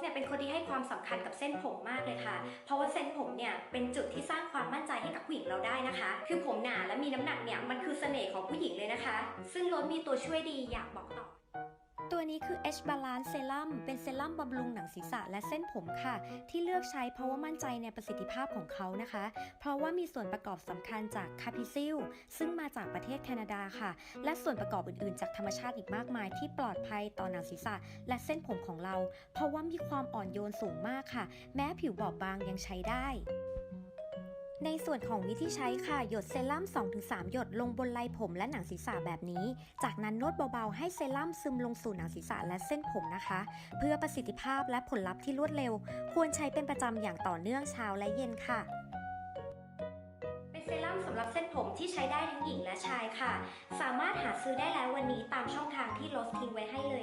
เนี่ยเป็นคนที่ให้ความสำคัญกับเส้นผมมากเลยค่ะ เพราะว่าเส้นผมเนี่ยเป็นจุดที่สร้างความมั่นใจให้กับผู้หญิงเราได้นะคะ คือผมหนาและมีน้ำหนักเนี่ยมันคือเสน่ห์ของผู้หญิงเลยนะคะ ซึ่งล้วนมีตัวช่วยดีอยากบอกต่อ ตัวนี้คือ H Balance Serum เป็นเซรั่มบำรุงหนังศีรษะและเส้นผมค่ะ ที่เลือกใช้เพราะว่ามั่นใจในประสิทธิภาพของเขานะคะ เพราะว่ามีส่วนประกอบสำคัญจากคาพิซิลซึ่งมาจากประเทศแคนาดาค่ะ และส่วนประกอบอื่นๆ จากธรรมชาติอีกมากมาย ที่ปลอดภัยต่อหนังศีรษะและเส้นผมของเรา เพราะว่ามีความอ่อนโยนสูงมากค่ะ แม้ผิวบอบบางยังใช้ได้ ในส่วนของวิธีใช้ค่ะ หยดเซรั่ม 2-3 หยดลงบนไหล่ผมและหนังศีรษะแบบนี้ จากนั้นนวดเบาๆ ให้เซรั่มซึมลงสู่หนังศีรษะและเส้นผมนะคะ เพื่อประสิทธิภาพและผลลัพธ์ที่รวดเร็ว ควรใช้เป็นประจำอย่างต่อเนื่องเช้าและเย็นค่ะเซรั่มสำหรับเส้นผมที่ใช้ได้ทั้งหญิงและชายค่ะ สามารถหาซื้อได้แล้ววันนี้ตามช่องทางที่โรสทิ้งไว้ให้เลย